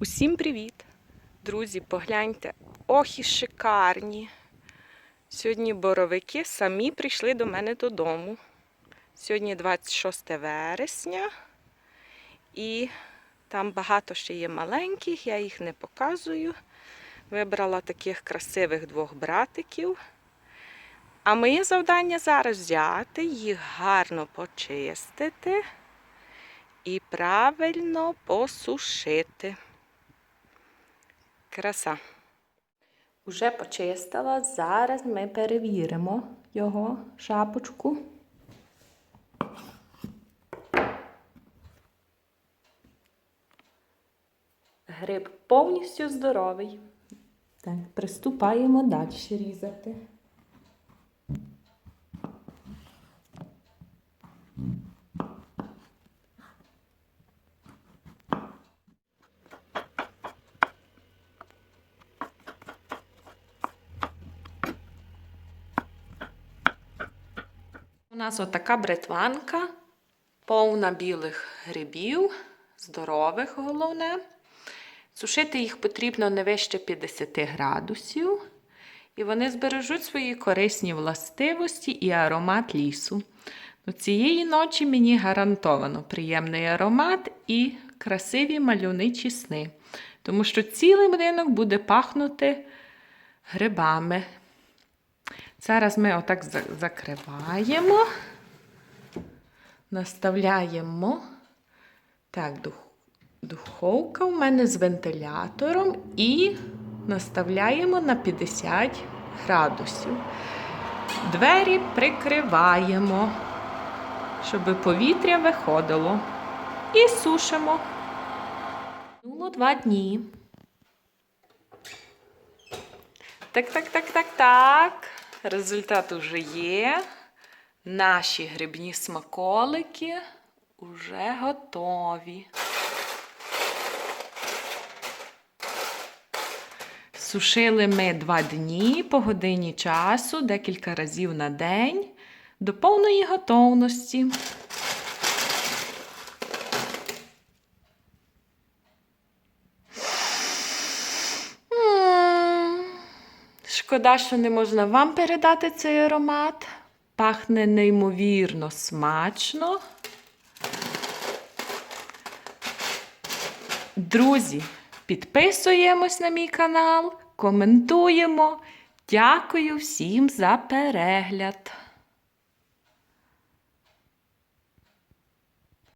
Усім привіт! Друзі, погляньте, ох і шикарні. Сьогодні боровики самі прийшли до мене додому. Сьогодні 26 вересня. І там багато ще є маленьких, я їх не показую. Вибрала таких красивих двох братиків. А моє завдання зараз взяти, їх гарно почистити і правильно посушити. Краса. Уже почистила. Зараз ми перевіримо його шапочку. Гриб повністю здоровий. Так, приступаємо далі різати. У нас отака бритванка, повна білих грибів, здорових головне. Сушити їх потрібно не вище 50 градусів. І вони збережуть свої корисні властивості і аромат лісу. Ну, цієї ночі мені гарантовано приємний аромат і красиві мальовничі сни. Тому що цілий будинок буде пахнути грибами. Зараз ми отак закриваємо, наставляємо. Так, духовка у мене з вентилятором і наставляємо на 50 градусів. Двері прикриваємо, щоб повітря виходило. І сушимо. Минуло два дні. Так, так, так, так, так. Результат уже є. Наші грибні смаколики вже готові. Сушили ми два дні по годині часу, декілька разів на день до повної готовності. Шкода, що не можна вам передати цей аромат. Пахне неймовірно смачно. Друзі, підписуємось на мій канал, коментуємо. Дякую всім за перегляд.